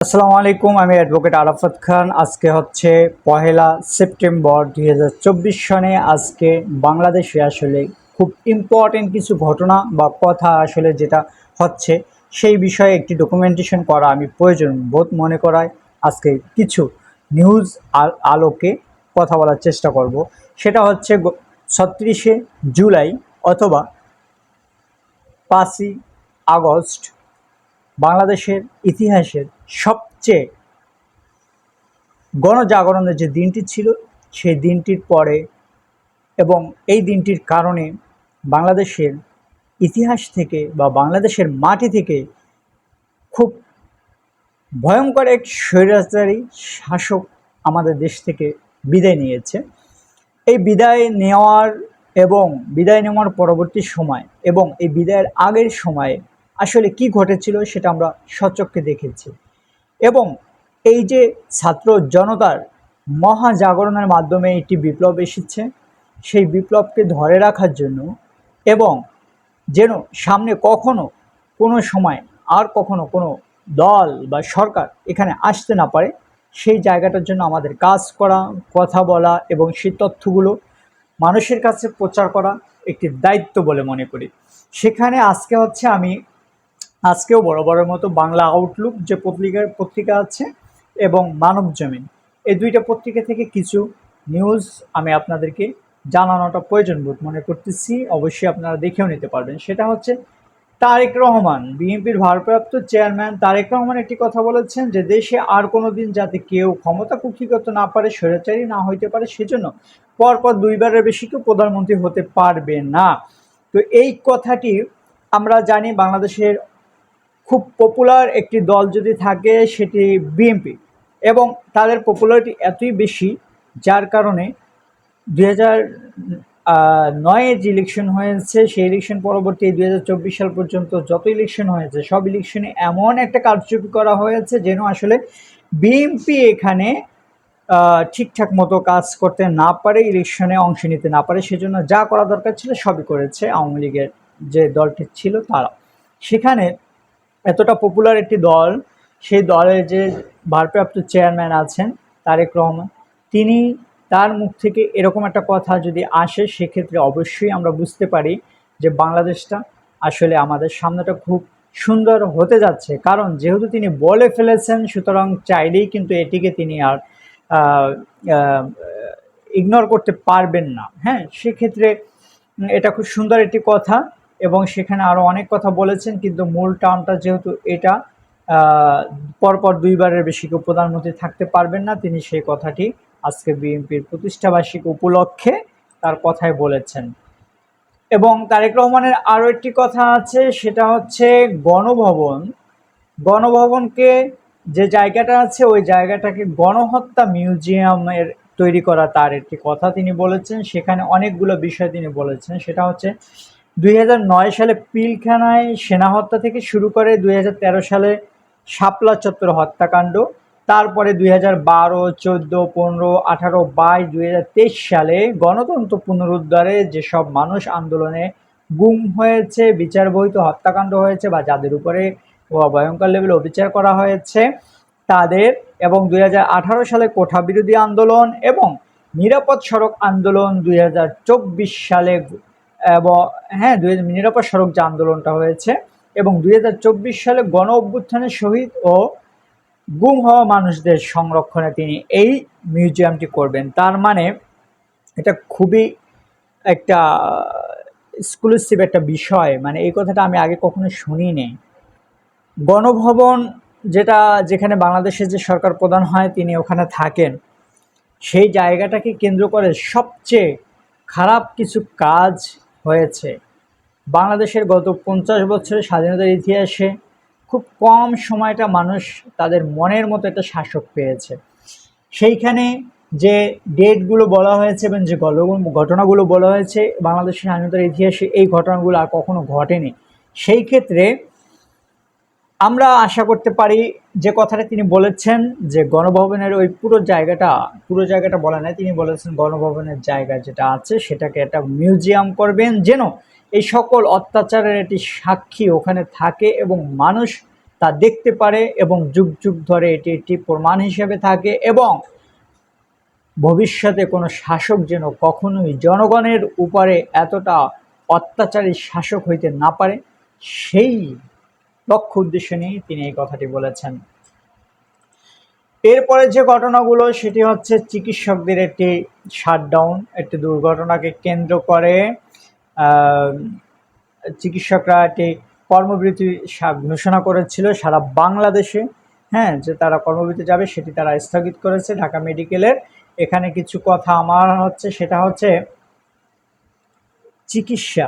আসসালামু আলাইকুম, আমি অ্যাডভোকেট আরাফাত খান। আজকে হচ্ছে পহেলা সেপ্টেম্বর দু হাজার চব্বিশ সনে আজকে বাংলাদেশে আসলে খুব ইম্পর্টেন্ট কিছু ঘটনা বা কথা আসলে যেটা হচ্ছে, সেই বিষয়ে একটি ডকুমেন্টেশন করা আমি প্রয়োজন বোধ মনে করায় আজকে কিছু নিউজ আল- আলোকে কথা বলার চেষ্টা করব। সেটা হচ্ছে ছত্রিশে জুলাই অথবা পাঁচই আগস্ট বাংলাদেশের ইতিহাসের সবচেয়ে গণজাগরণের যে দিনটি ছিল, সেই দিনটির পরে এবং এই দিনটির কারণে বাংলাদেশের ইতিহাস থেকে বা বাংলাদেশের মাটি থেকে খুব ভয়ঙ্কর এক স্বৈরাচারী শাসক আমাদের দেশ থেকে বিদায় নিয়েছে। এই বিদায় নেওয়ার এবং বিদায় নেওয়ার পরবর্তী সময় এবং এই বিদায়ের আগের সময়ে আসলে কি ঘটেছিল সেটা আমরা সচক্ষে দেখেছি। এবং এই যে ছাত্র জনতার মহাজাগরণের মাধ্যমে একটি বিপ্লব এসেছে, সেই বিপ্লবকে ধরে রাখার জন্য এবং যেন সামনে কখনো কোনো সময় আর কখনো কোনো দল বা সরকার এখানে আসতে না পারে, সেই জায়গাটার জন্য আমাদের কাজ করা, কথা বলা এবং সেই তথ্যগুলো মানুষের কাছে প্রচার করা একটি দায়িত্ব বলে মনে করি। সেখানে আজকে হচ্ছে আমি আজকেও বড় বড়ের মতো বাংলা আউটলুক যে পত্রিকার পত্রিকা আছে এবং মানব জমিন, এই দুইটা পত্রিকা থেকে কিছু নিউজ আমি আপনাদেরকে জানানোটা প্রয়োজন বোধ মনে করতেছি। অবশ্যই আপনারা দেখেও নিতে পারবেন। সেটা হচ্ছে তারেক রহমান, বিএনপির ভারপ্রাপ্ত চেয়ারম্যান তারেক রহমান একটি কথা বলেছেন যে, দেশে আর কোনো দিন যাতে কেউ ক্ষমতা কুক্ষিগত না পারে, স্বৈরাচারী না হইতে পারে, সেজন্য পরপর দুইবারের বেশি কেউ প্রধানমন্ত্রী হতে পারবে না। তো এই কথাটি আমরা জানি বাংলাদেশের খুব পপুলার একটি দল যদি থাকে সেটি বিএনপি এবং তাদের পপুলারিটি এতই বেশি যার কারণে দুই হাজার নয়ে যে ইলেকশন হয়েছে, সেই ইলেকশন পরবর্তী দুই হাজার চব্বিশ সাল পর্যন্ত যত ইলেকশন হয়েছে, সব ইলেকশনে এমন একটা কারচুপি করা হয়েছে যেন আসলে বিএনপি এখানে ঠিকঠাক মতো কাজ করতে না পারে ইলেকশনে অংশ নিতে না পারে, সেজন্য যা করা দরকার ছিল সবই করেছে আওয়ামী লীগের যে দলটি ছিল তারা। সেখানে এতটা পপুলার একটি দল, সেই দলের যে ভারপ্রাপ্ত চেয়ারম্যান আছেন তারেক রহমান, তিনি তার মুখ থেকে এরকম একটা কথা যদি আসে, সেক্ষেত্রে অবশ্যই আমরা বুঝতে পারি যে বাংলাদেশটা আসলে আমাদের সামনেটা খুব সুন্দর হতে যাচ্ছে। কারণ যেহেতু তিনি বলে ফেলেছেন, সুতরাং চাইলেই কিন্তু এটিকে তিনি আর ইগনোর করতে পারবেন না। হ্যাঁ সেক্ষেত্রে এটা খুব সুন্দর একটি কথা। এবং সেখানে আরও অনেক কথা বলেছেন, কিন্তু মূল টার্মটা যেহেতু এটা পরপর দুইবারের বেশি কেউ প্রধানমন্ত্রী থাকতে পারবেন না। তিনি সেই কথাটি আজকে বিএনপির প্রতিষ্ঠাবার্ষিকী উপলক্ষে তার কথায় বলেছেন। এবং তারেক রহমানের আরও একটি কথা আছে, সেটা হচ্ছে গণভবন। গণভবনকে যে জায়গাটা আছে, ওই জায়গাটাকে গণহত্যা মিউজিয়ামের তৈরি করা তার একটি কথা তিনি বলেছেন। সেখানে অনেকগুলো বিষয় তিনি বলেছেন। সেটা হচ্ছে দুই হাজার নয় সালে পিলখানায় সেনা হত্যা থেকে শুরু করে দুই হাজার তেরো সালে শাপলা চত্বর হত্যাকাণ্ড, তারপরে দুই হাজার বারো, চোদ্দ, পনেরো, আঠারো, বাইশ, দুই হাজার তেইশ সালে গণতন্ত্র পুনরুদ্ধারে যেসব মানুষ আন্দোলনে গুম হয়েছে বিচার বহিত হত্যাকাণ্ড হয়েছে বা যাদের উপরে ভয়ঙ্কর লেভেলে অবিচার করা হয়েছে, তাদের এবং দুই হাজার আঠারো সালে কোঠা বিরোধী আন্দোলন এবং নিরাপদ সড়ক আন্দোলন দুই হাজার চব্বিশ সালে এবং হ্যাঁ দুই নিরাপদ সড়ক যে আন্দোলনটা হয়েছে এবং দুই হাজার চব্বিশ সালে গণ অভ্যুত্থানের শহীদ ও গুম হওয়া মানুষদের সংরক্ষণে তিনি এই মিউজিয়ামটি করবেন। তার মানে এটা খুবই একটা এক্সক্লুসিভ একটা বিষয়। মানে এই কথাটা আমি আগে কখনো শুনিনি। গণভবন যেটা, যেখানে বাংলাদেশের যে সরকার প্রধান হয়, তিনি ওখানে থাকেন। সেই জায়গাটাকে কেন্দ্র করে সবচেয়ে খারাপ কিছু কাজ হয়েছে। বাংলাদেশের গত পঞ্চাশ বছরের স্বাধীনতার ইতিহাসে খুব কম সময়টা মানুষ তাদের মনের মতো একটা শাসক পেয়েছে। সেইখানে যে ডেটগুলো বলা হয়েছে এবং যে গল- ঘটনাগুলো বলা হয়েছে, বাংলাদেশের স্বাধীনতার ইতিহাসে এই ঘটনাগুলো আর কখনো ঘটেনি। সেই ক্ষেত্রে আমরা আশা করতে পারি যে কথাটা তিনি বলেছেন যে গণভবনের ওই পুরো জায়গাটা পুরো জায়গাটা বলা নাই, তিনি বলেছেন গণভবনের জায়গা যেটা আছে সেটাকে একটা মিউজিয়াম করবেন যেন এই সকল অত্যাচারের একটি সাক্ষী ওখানে থাকে এবং মানুষ তা দেখতে পারে এবং যুগ যুগ ধরে এটি একটি প্রমাণ হিসেবে থাকে এবং ভবিষ্যতে কোনো শাসক যেন কখনোই জনগণের উপরে এতটা অত্যাচারী শাসক হইতে না পারে, সেই লক্ষ্য উদ্দেশ্য নিয়ে তিনি এই কথাটি বলেছেন। এরপরে যে ঘটনাগুলো, সেটি হচ্ছে চিকিৎসকদের একটি শাটডাউন একটি দুর্ঘটনাকে কেন্দ্র করে চিকিৎসকরা একটি কর্মবিরতি ঘোষণা করেছিল সারা বাংলাদেশে হ্যাঁ যে তারা কর্মবিরতি যাবে সেটি তারা স্থগিত করেছে ঢাকা মেডিকেলের। এখানে কিছু কথা আমার হচ্ছে, সেটা হচ্ছে চিকিৎসা।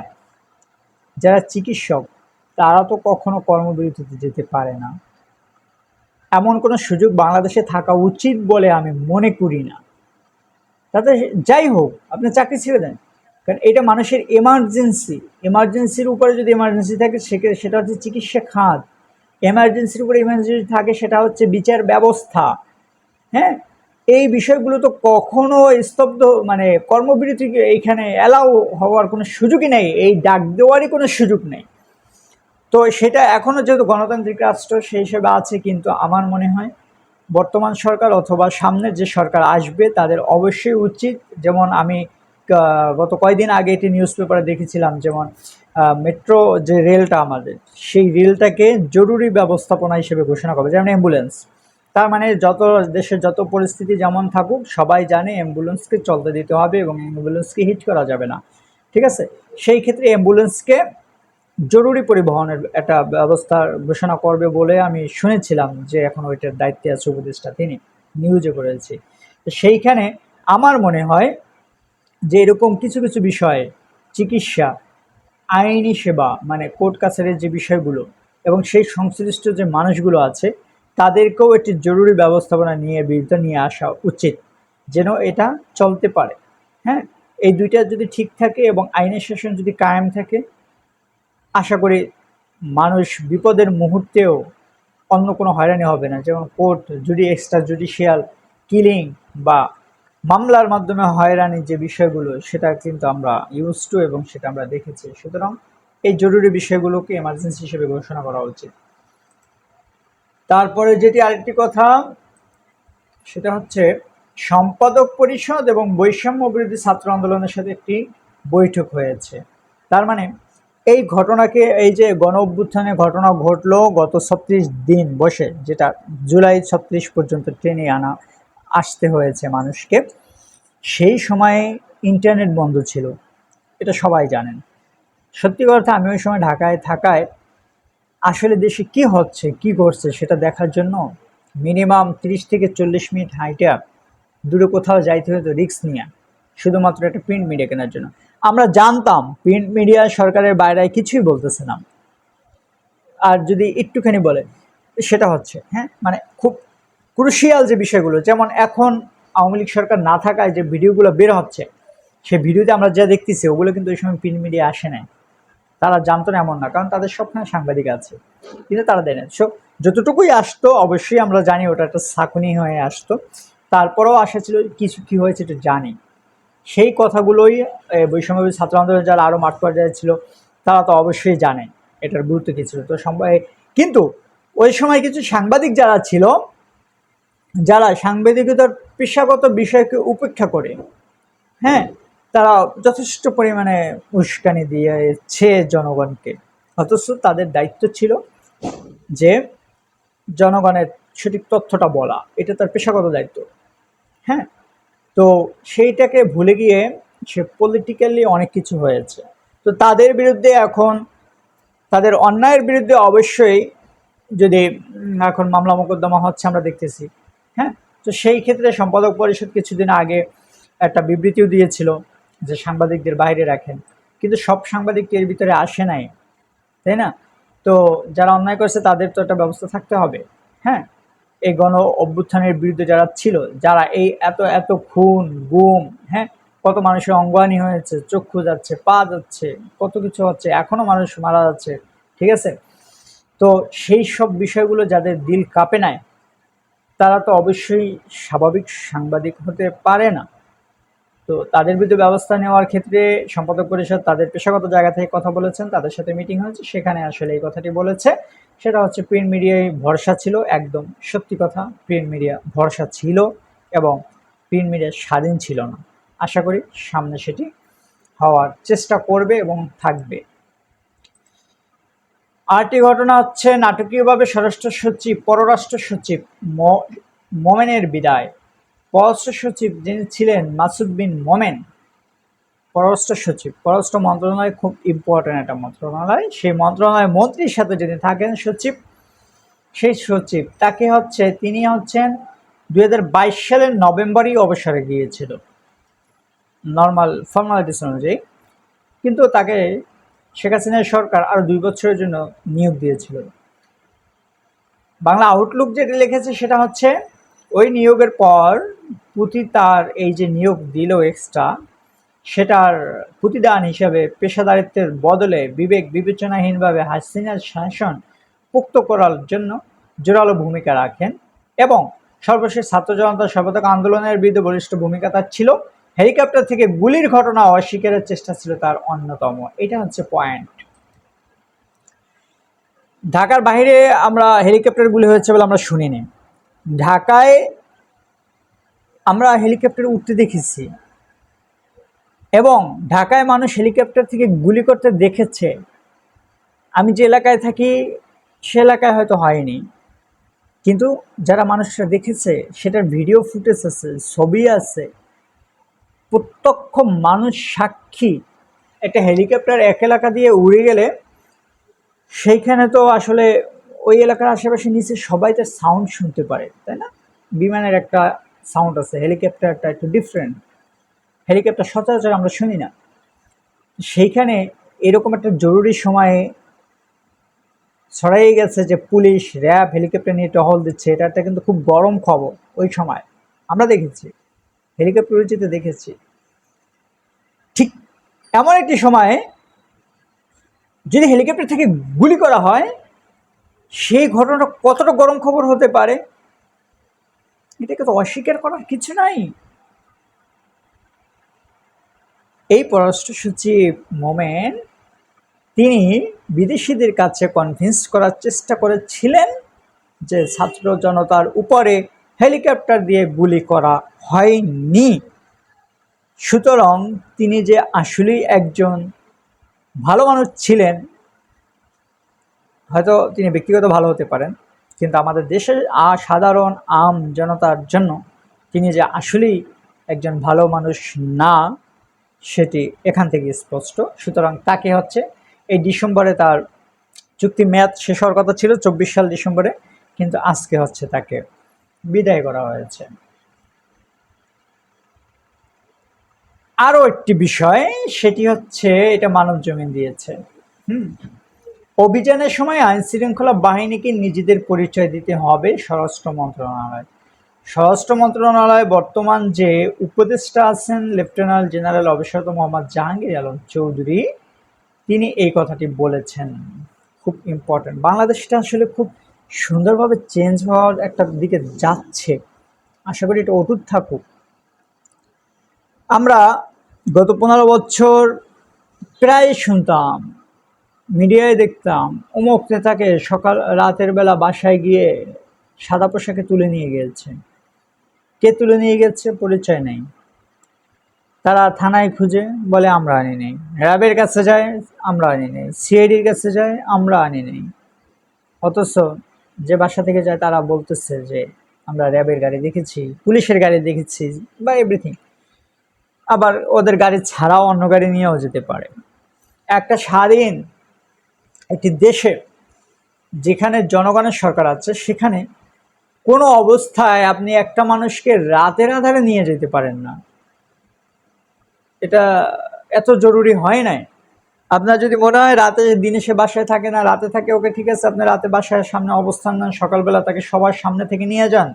যারা চিকিৎসক তারা তো কখনো কর্মবিরতিতে যেতে পারে না। এমন কোনো সুযোগ বাংলাদেশে থাকা উচিত বলে আমি মনে করি না। তাতে যাই হোক, আপনি চাকরি ছেড়ে দেন। কারণ এটা মানুষের এমার্জেন্সি এমার্জেন্সির উপরে যদি এমার্জেন্সি থাকে, সেক্ষেত্রে সেটা হচ্ছে চিকিৎসা খাত। এমার্জেন্সির উপরে এমার্জেন্সি থাকে, সেটা হচ্ছে বিচার ব্যবস্থা। হ্যাঁ? এই বিষয়গুলো তো কখনো স্তব্ধ মানে কর্মবিরতি এইখানে অ্যালাউ হওয়ার কোনো সুযোগই নেই। এই ডাক দেওয়ারই কোনো সুযোগ নেই। তো সেটা এখনও যেহেতু গণতান্ত্রিক রাষ্ট্র সেই হিসেবে আছে কিন্তু আমার মনে হয় বর্তমান সরকার অথবা সামনের যে সরকার আসবে তাদের অবশ্যই উচিত, যেমন আমি গত কয়েকদিন আগে একটি নিউজ পেপারে দেখেছিলাম যেমন মেট্রো যে রেলটা আমাদের, সেই রেলটাকে জরুরি ব্যবস্থাপনা হিসেবে ঘোষণা করবে যেমন অ্যাম্বুলেন্স তার মানে যত দেশের যত পরিস্থিতি যেমন থাকুক, সবাই জানে অ্যাম্বুলেন্সকে চলতে দিতে হবে এবং অ্যাম্বুলেন্সকে হিট করা যাবে না। ঠিক আছে? সেই ক্ষেত্রে অ্যাম্বুলেন্সকে জরুরি পরিবহনের একটা ব্যবস্থার ঘোষণা করবে বলে আমি শুনেছিলাম যে এখন ওইটার দায়িত্বে আছে উপদেষ্টা তিনি নিউজে করেছি। সেইখানে আমার মনে হয় যে এরকম কিছু কিছু বিষয়ে চিকিৎসা, আইনি সেবা মানে কোর্ট কাছারির যে বিষয়গুলো এবং সেই সংশ্লিষ্ট যে মানুষগুলো আছে, তাদেরকেও একটি জরুরি ব্যবস্থাপনা নিয়ে বিরুদ্ধে নিয়ে আসা উচিত যেন এটা চলতে পারে। হ্যাঁ? এই দুইটা যদি ঠিক থাকে এবং আইনের শাসন যদি কায়েম থাকে আশা করি মানুষ বিপদের মুহূর্তেও অন্য কোনো হয়রানি হবে না। যেমন কোর্ট জুডি এক্সট্রা জুডিশিয়াল কিলিং বা মামলার মাধ্যমে হয়রানির যে বিষয়গুলো, সেটা কিন্তু আমরা ইউজ টু এবং সেটা আমরা দেখেছি। সুতরাং এই জরুরি বিষয়গুলোকে এমার্জেন্সি হিসেবে ঘোষণা করা উচিত। তারপরে যেটি আরেকটি কথা, সেটা হচ্ছে সম্পাদক পরিষদ এবং বৈষম্য বিরোধী ছাত্র আন্দোলনের সাথে একটি বৈঠক হয়েছে। তার মানে এই ঘটনাকে, এই যে গণ অভ্যুত্থানের ঘটনা ঘটলো গত ছত্রিশ দিন বসে, যেটা জুলাই ছত্রিশ পর্যন্ত ট্রেনে আনা, আসতে হয়েছে মানুষকে, সেই সময়ে ইন্টারনেট বন্ধ ছিল। এটা সবাই জানেন। সত্যি কথা, আমি ওই সময় ঢাকায় থাকায় আসলে দেশে কি হচ্ছে, কি করছে সেটা দেখার জন্য মিনিমাম তিরিশ থেকে চল্লিশ মিনিট হাইটা দূরে কোথাও যাইতে হতো রিস্ক নিয়ে, শুধুমাত্র একটা প্রিন্ট মিডিয়া কেনার জন্য। আমরা জানতাম প্রিন্ট মিডিয়া সরকারের বাইরে কিছুই বলতেছে না। আর যদি একটুখানি বলে, সেটা হচ্ছে হ্যাঁ? মানে খুব ক্রুশিয়াল যে বিষয়গুলো, যেমন এখন আওয়ামী লীগ সরকার না থাকায় যে ভিডিওগুলো বের হচ্ছে, সেই ভিডিওতে আমরা যা দেখতেছি, ওগুলো কিন্তু ওই সময় প্রিন্ট মিডিয়া আসে নাই। তারা জানতো না এমন না, কারণ তাদের সবখানে সাংবাদিক আছে, কিন্তু তারা দেয় না সো যতটুকুই আসতো, অবশ্যই আমরা জানি ওটা একটা সাকুনি হয়ে আসতো। তারপরেও আশা ছিল কিছু কি হয়েছে এটা জানি। সেই কথাগুলোই এ, বৈষম্য ছাত্র আন্দোলন যারা আরও মাঠ পর্যায়ে ছিল তারা তো অবশ্যই জানে এটার গুরুত্ব কী ছিল। তো কিন্তু ওই সময় কিছু সাংবাদিক যারা ছিল যারা সাংবাদিকতার পেশাগত বিষয়কে উপেক্ষা করে হ্যাঁ তারা যথেষ্ট পরিমাণে উস্কানি দিয়েছে জনগণকে। অথচ তাদের দায়িত্ব ছিল যে জনগণের সঠিক তথ্যটা বলা এটা তার পেশাগত দায়িত্ব হ্যাঁ। তো সেইটাকে ভুলে গিয়ে সে পলিটিক্যালি অনেক কিছু হয়েছে। তো তাদের বিরুদ্ধে এখন, তাদের অন্যায়ের বিরুদ্ধে অবশ্যই যদি এখন মামলা মোকদ্দমা হচ্ছে আমরা দেখতেছি হ্যাঁ? তো সেই ক্ষেত্রে সম্পাদক পরিষদ কিছুদিন আগে একটা বিবৃতিও দিয়েছিল যে সাংবাদিকদের বাইরে রাখেন। কিন্তু সব সাংবাদিক এর ভিতরে আসে নাই, তাই না? তো যারা অন্যায় করছে তাদের তো একটা ব্যবস্থা থাকতে হবে হ্যাঁ? এই গণ অভ্যুত্থানের বিরুদ্ধে যারা ছিল, যারা এই এত এত খুন, গুম হ্যাঁ কত মানুষের অঙ্গহানি হয়েছে, চক্ষু যাচ্ছে, পা যাচ্ছে, কত কিছু হচ্ছে, এখনও মানুষ মারা যাচ্ছে, ঠিক আছে? তো সেই সব বিষয়গুলো যাদের দিল কাঁপে নাই, তারা তো অবশ্যই স্বাভাবিক সাংবাদিক হতে পারে না। তো তাদের বিরুদ্ধে ব্যবস্থা নেওয়ার ক্ষেত্রে সম্পাদক পরিষদ তাদের পেশাগত জায়গা থেকে কথা বলেছেন, তাদের সাথে মিটিং হয়েছে, সেখানে আসলে এই কথাটি বলেছে। সেটা হচ্ছে প্রিন্ট মিডিয়ায় ভরসা ছিল, একদম সত্যি কথা প্রিন্ট মিডিয়া ভরসা ছিল এবং প্রিন্ট মিডিয়া স্বাধীন ছিল না। আশা করি সামনে সেটি হওয়ার চেষ্টা করবে এবং থাকবে। আরেকটি ঘটনা হচ্ছে নাটকীয়ভাবে স্বরাষ্ট্র সচিব, পররাষ্ট্র সচিব মোমেনের বিদায়। পররাষ্ট্র সচিব যিনি ছিলেন মাসুদ বিন মোমেন পররাষ্ট্র সচিব। পররাষ্ট্র মন্ত্রণালয় খুব ইম্পর্ট্যান্ট একটা মন্ত্রণালয়। সেই মন্ত্রণালয়ের মন্ত্রীর সাথে যিনি থাকেন সচিব, সেই সচিব, তাকে হচ্ছে তিনি হচ্ছেন দুই হাজার বাইশ সালের নভেম্বরই অবসরে গিয়েছিল। নর্মাল ফর্মালিটিস অনুযায়ী। কিন্তু তাকে শেখ হাসিনার সরকার আরও দুই বছরের জন্য নিয়োগ দিয়েছিল। বাংলা আউটলুক যেটি লিখেছে সেটা হচ্ছে, ওই নিয়োগের পর পুতি তার এই যে নিয়োগ দিল এক্সট্রা সেটার প্রতিদান হিসাবে পেশাদারিত্বের বদলে বিবেক বিবেচনাহীনভাবে হাসিনার শাসন পুক্ত করার জন্য জোরালো ভূমিকা রাখেন এবং সর্বশেষ ছাত্র জনতা সর্বতক আন্দোলনের বিরুদ্ধে বলিষ্ঠ ভূমিকা তার ছিল। হেলিকপ্টার থেকে গুলির ঘটনা অস্বীকারের চেষ্টা ছিল তার অন্যতম। এটা হচ্ছে পয়েন্ট ঢাকার বাইরে আমরা হেলিকপ্টার গুলি হয়েছে বলে আমরা শুনিনি। ঢাকায় আমরা হেলিকপ্টার উঠতে দেখেছি। এবং ঢাকায় মানুষ হেলিকপ্টার থেকে গুলি করতে দেখেছে। আমি যে এলাকায় থাকি, সে এলাকায় হয়তো হয়নি। কিন্তু যারা মানুষরা দেখেছে, সেটার ভিডিও ফুটেজ আছে, ছবি আছে। প্রত্যক্ষ মানুষ সাক্ষী, একটা হেলিকপ্টার এক এলাকা দিয়ে উড়ে গেলে, সেইখানে তো আসলে ওই এলাকার আশেপাশে নিচে সবাই তার সাউন্ড শুনতে পারে, তাই না? বিমানের একটা সাউন্ড আছে, হেলিকপ্টারটা একটু ডিফারেন্ট হেলিকপ্টার সচরাচর আমরা শুনি না। সেইখানে এরকম একটা জরুরি সময়ে ছড়াই গেছে যে পুলিশ, র্যাব হেলিকপ্টার নিয়ে টহল দিচ্ছে, এটা একটা কিন্তু খুব গরম খবর ওই সময়। আমরা দেখেছি, হেলিকপ্টার উচিতে দেখেছি। ঠিক এমন একটি সময়ে যদি হেলিকপ্টার থেকে গুলি করা হয়, সেই ঘটনাটা কতটা গরম খবর হতে পারে? এটাকে তো অস্বীকার করার কিছু নাই। এই পররাষ্ট্র সচিব মোমেন তিনি বিদেশিদের কাছে কনভিন্স করার চেষ্টা করেছিলেন যে ছাত্র জনতার উপরে হেলিকপ্টার দিয়ে গুলি করা হয়নি। সুতরাং তিনি যে আসলেই একজন ভালো মানুষ ছিলেন, হয়তো তিনি ব্যক্তিগত ভালো হতে পারেন, কিন্তু আমাদের দেশের সাধারণ আম জনতার জন্য তিনি যে আসলেই একজন ভালো মানুষ না সেটি এখান থেকে স্পষ্ট। সুতরাং তাকে হচ্ছে এই ডিসেম্বরে তার চুক্তি মেয়াদ শেষ হওয়ার কথা ছিল, চব্বিশ সাল ডিসেম্বরে, কিন্তু আজকে হচ্ছে তাকে বিদায় করা হয়েছে। আরও একটি বিষয়, সেটি হচ্ছে এটা মানব জমিন দিয়েছে। হুম? অভিযানের সময় আইন শৃঙ্খলা বাহিনীকে নিজেদের পরিচয় দিতে হবে স্বরাষ্ট্র মন্ত্রণালয়। স্বরাষ্ট্র মন্ত্রণালয় বর্তমান যে উপদেষ্টা আছেন, লেফটেন্যান্ট জেনারেল অবসরত মোহাম্মদ জাহাঙ্গীর আলম চৌধুরী, তিনি এই কথাটি বলেছেন। খুব ইম্পর্ট্যান্ট বাংলাদেশটা আসলে খুব সুন্দরভাবে চেঞ্জ হওয়ার একটা দিকে যাচ্ছে। আশা করি এটা অটুট থাকুক। আমরা গত পনেরো বছর প্রায় শুনতাম, মিডিয়ায় দেখতাম, অমুক নেতাকে সকাল, রাতের বেলা বাসায় গিয়ে সাদা পোশাকে তুলে নিয়ে গিয়েছে। কে তুলে নিয়ে গেছে পরিচয় নেই। তারা থানায় খুঁজে বলে, আমরা আনি নেই। র্যাবের কাছে যায়, আমরা আনি নেই। সিআইডির কাছে যায়, আমরা আনি নেই। অথচ যে বাসা থেকে যায়, তারা বলতেছে যে, আমরা র্যাবের গাড়ি দেখেছি, পুলিশের গাড়ি দেখেছি, বা এভরিথিং আবার ওদের গাড়ি ছাড়াও অন্য গাড়ি নিয়েও যেতে পারে। একটা স্বাধীন একটি দেশে যেখানে জনগণের সরকার আছে, সেখানে কোনো অবস্থায় আপনি একটা মানুষকে রাতের আধারে নিয়ে যেতে পারেন না। এটা এত জরুরি হয় নাই। আপনার যদি মনে হয় রাতে দিনে সে বাসায় থাকে না, রাতে থাকে, ওকে ঠিক আছে, আপনি রাতে বাসায় সামনে অবস্থান নেন, সকালবেলা তাকে সবার সামনে থেকে নিয়ে যান।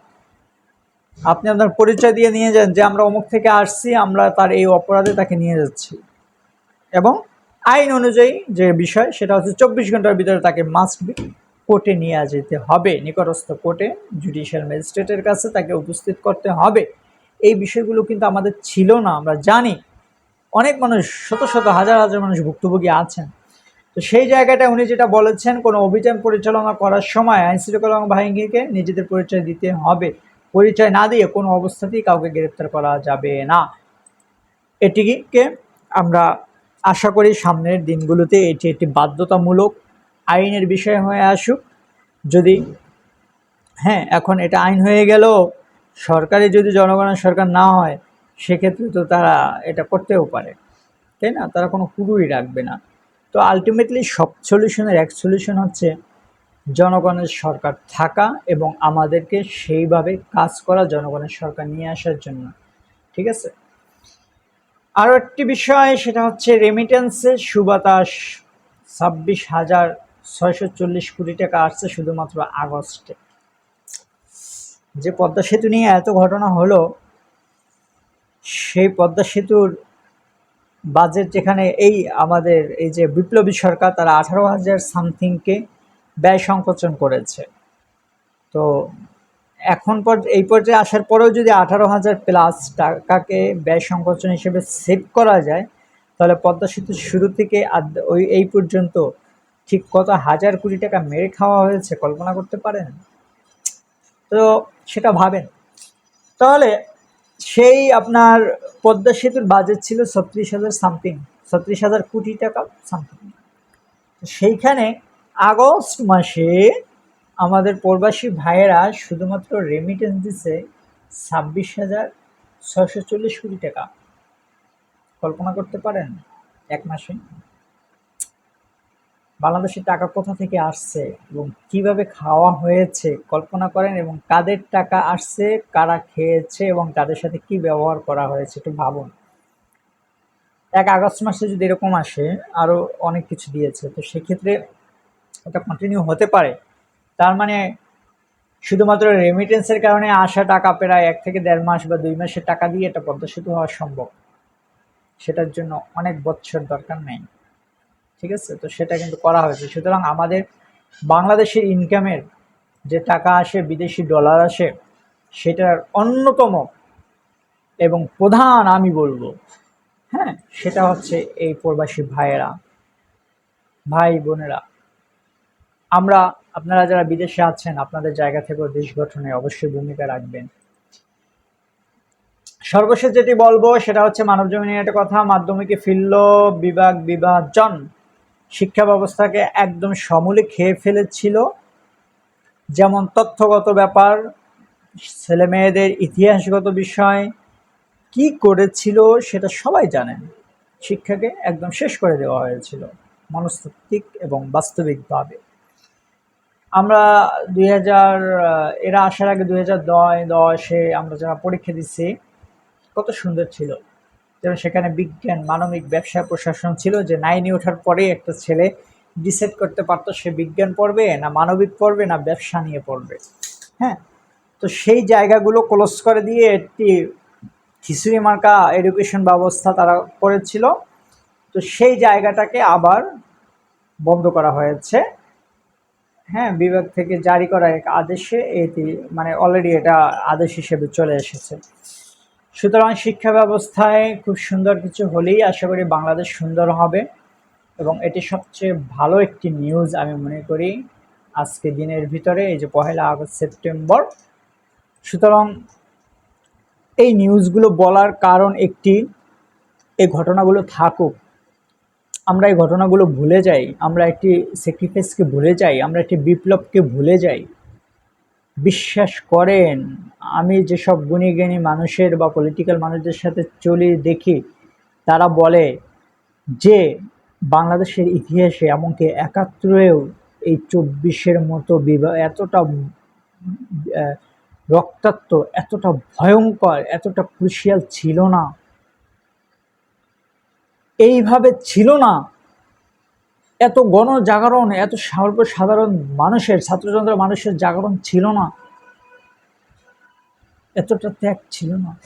আপনি আপনার পরিচয় দিয়ে নিয়ে যান যে আমরা অমুক থেকে আসছি, আমরা তার এই অপরাধে তাকে নিয়ে যাচ্ছি। এবং আইন অনুযায়ী যে বিষয়, সেটা হচ্ছে চব্বিশ ঘণ্টার ভিতরে তাকে মাস্ট বি কোর্টে নিয়ে যেতে হবে। নিকটস্থ কোর্টে জুডিশিয়াল ম্যাজিস্ট্রেটের কাছে তাকে উপস্থিত করতে হবে। এই বিষয়গুলো কিন্তু আমাদের ছিল না, আমরা জানি। অনেক মানুষ, শত শত, হাজার হাজার মানুষ ভুক্তভোগী আছেন। তো সেই জায়গাটা উনি যেটা বলেছেন, কোনো অভিযান পরিচালনা করার সময় আইন শৃঙ্খলা বাহিনীকে নিজেদের পরিচয় দিতে হবে। পরিচয় না দিয়ে কোনো অবস্থাতেই কাউকে গ্রেপ্তার করা যাবে না। এটিকে আমরা আশা করি সামনের দিনগুলোতে এটি একটি বাধ্যতামূলক আইনের বিষয় হয়ে আসুক, যদি হ্যাঁ এখন এটা আইন হয়ে গেল সরকারি যদি জনগণের সরকার না হয়, সেক্ষেত্রে তো তারা এটা করতেও পারে। তাই না? তারা কোনো কুড়ুই রাখবে না। তো আলটিমেটলি সব সলিউশনের এক সলিউশন হচ্ছে জনগণের সরকার থাকা এবং আমাদেরকে সেইভাবে কাজ করা জনগণের সরকার নিয়ে আসার জন্য। ঠিক আছে? আরও একটি বিষয়, সেটা হচ্ছে রেমিটেন্সের সুবাতাস ছাব্বিশ হাজার ছয়শো চল্লিশ কোটি টাকা আসছে শুধুমাত্র আগস্টে। যে পদ্মা সেতু নিয়ে এত ঘটনা হলো, সেই পদ্মা সেতুর বাজেট যেখানে এই আমাদের এই যে বিপ্লবী সরকার, তারা আঠারো হাজার সামথিংকে ব্যয় সংকোচন করেছে। তো এখন পর এই পর্যায়ে আসার পরেও যদি আঠারো হাজার প্লাস টাকাকে ব্যয় সংকোচন হিসেবে সেভ করা যায়, তাহলে পদ্মা সেতুর শুরু থেকে ওই এই পর্যন্ত ঠিক কত হাজার কোটি টাকা মেরে খাওয়া হয়েছে কল্পনা করতে পারেন? তো সেটা ভাবেন। তাহলে সেই আপনার পদ্মা সেতুর বাজেট ছিল ছত্রিশ হাজার সামথিং ছত্রিশ হাজার কোটি টাকা সামথিং সেইখানে আগস্ট মাসে আমাদের প্রবাসী ভাইয়েরা শুধুমাত্র রেমিটেন্স দিছে ছাব্বিশ হাজার ছশো চল্লিশ কোটি টাকা। কল্পনা করতে পারেন? এক মাসে। বাংলাদেশের টাকা কোথা থেকে আসছে এবং কীভাবে খাওয়া হয়েছে কল্পনা করেন এবং কাদের টাকা আসছে, কারা খেয়েছে এবং তাদের সাথে কি ব্যবহার করা হয়েছে একটু ভাবুন। এক আগস্ট মাসে যদি এরকম আসে আরও অনেক কিছু দিয়েছে, তো সেক্ষেত্রে এটা কন্টিনিউ হতে পারে। তার মানে শুধুমাত্র রেমিটেন্সের কারণে আসা টাকা প্রায় এক থেকে দেড় মাস বা দুই মাসের টাকা দিয়ে এটা পদ্মা হওয়া সম্ভব। সেটার জন্য অনেক বছর দরকার নেই। ঠিক আছে? তো সেটা কিন্তু করা হয়েছে। সুতরাং আমাদের বাংলাদেশের ইনকামের যে টাকা আসে, বিদেশি ডলার আসে, সেটার অন্যতম এবং প্রধান আমি বলব হ্যাঁ? সেটা হচ্ছে এই প্রবাসী ভাইয়েরা, ভাই বোনেরা। আমরা, আপনারা যারা বিদেশে আছেন, আপনাদের জায়গা থেকেও দেশ গঠনে অবশ্যই ভূমিকা রাখবেন। সর্বশেষ যেটি বলব, সেটা হচ্ছে মানব জমিনের একটা কথা, মাধ্যমিকে ফিরল বিভাগ বিভাজন। শিক্ষা ব্যবস্থাকে একদম সমূলে খেয়ে ফেলেছিল। যেমন তথ্যগত ব্যাপার ছেলে মেয়েদের ইতিহাসগত বিষয়, কি করেছিল সেটা সবাই জানেন। শিক্ষাকে একদম শেষ করে দেওয়া হয়েছিল মনস্তাত্ত্বিক এবং বাস্তবিকভাবে। আমরা দুই হাজার, এরা আসার আগে দুই হাজার দয় দশে আমরা যারা পরীক্ষা দিচ্ছি কত সুন্দর ছিল। যেমন সেখানে বিজ্ঞান, মানবিক ব্যবসা, প্রশাসন ছিল যে নাইনে ওঠার পরে একটা ছেলে ডিসাইড করতে পারতো সে বিজ্ঞান পড়বে না মানবিক পড়বে না ব্যবসা নিয়ে পড়বে। হ্যাঁ? তো সেই জায়গাগুলো ক্লোজ করে দিয়ে একটি খিচুড়ি মার্কা এডুকেশন ব্যবস্থা তারা করেছিল। তো সেই জায়গাটাকে আবার বন্ধ করা হয়েছে। হ্যাঁ বিভাগ থেকে জারি করা এক আদেশে এটি মানে অলরেডি এটা আদেশ হিসেবে চলে এসেছে। সুতরাং শিক্ষা ব্যবস্থায় খুব সুন্দর কিছু হলেই আশা করি বাংলাদেশ সুন্দর হবে এবং এটি সবচেয়ে ভালো একটি নিউজ আমি মনে করি আজকে দিনের ভিতরে, এই যে পহেলা আগস্ট, সেপ্টেম্বর। সুতরাং এই নিউজগুলো বলার কারণ একটি এই ঘটনাগুলো থাকুক। আমরা এই ঘটনাগুলো ভুলে যাই, আমরা একটি স্যাক্রিফাইসকে ভুলে যাই, আমরা একটি বিপ্লবকে ভুলে যাই। বিশ্বাস করেন। আমি যেসব গুণী জ্ঞানী মানুষের বা পলিটিক্যাল মানুষদের সাথে চলি, দেখি, তারা বলে যে বাংলাদেশের ইতিহাসে এমনকি একাত্তরেও এই চব্বিশের মতো বিবাহ এতটা রক্তাক্ত, এতটা ভয়ঙ্কর, এতটা ক্রুশিয়াল ছিল না। এইভাবে ছিল না। এত গণজাগরণ, এত সর্বসাধারণ মানুষের ছাত্রযন্ত্র মানুষের জাগরণ ছিল না। এতটা ত্যাগ ছিল না।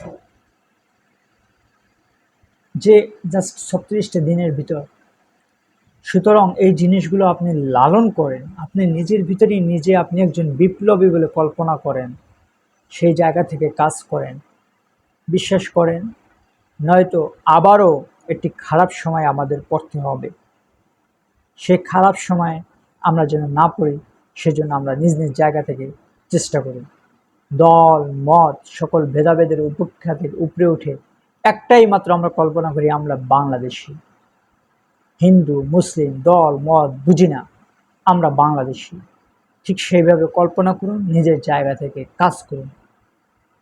যে জাস্ট ছত্রিশটা দিনের ভিতর। সুতরাং এই জিনিসগুলো আপনি লালন করেন। আপনি নিজের ভিতরেই নিজে আপনি একজন বিপ্লবী বলে কল্পনা করেন। সেই জায়গা থেকে কাজ করেন। বিশ্বাস করেন, নয়তো আবারও একটি খারাপ সময় আমাদের পড়তে হবে। সে খারাপ সময়ে আমরা যেন না পড়ি, সেজন্য আমরা নিজ নিজ জায়গা থেকে চেষ্টা করি। দল, মত, সকল ভেদাভেদের উপেক্ষা উপরে উঠে একটাই মাত্র আমরা কল্পনা করি, আমরা বাংলাদেশি। হিন্দু, মুসলিম, দল, মত, বুঝি না, আমরা বাংলাদেশি। ঠিক সেইভাবে কল্পনা করুন, নিজের জায়গা থেকে কাজ করুন।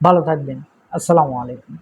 ভালো থাকবেন। আসসালামু আলাইকুম।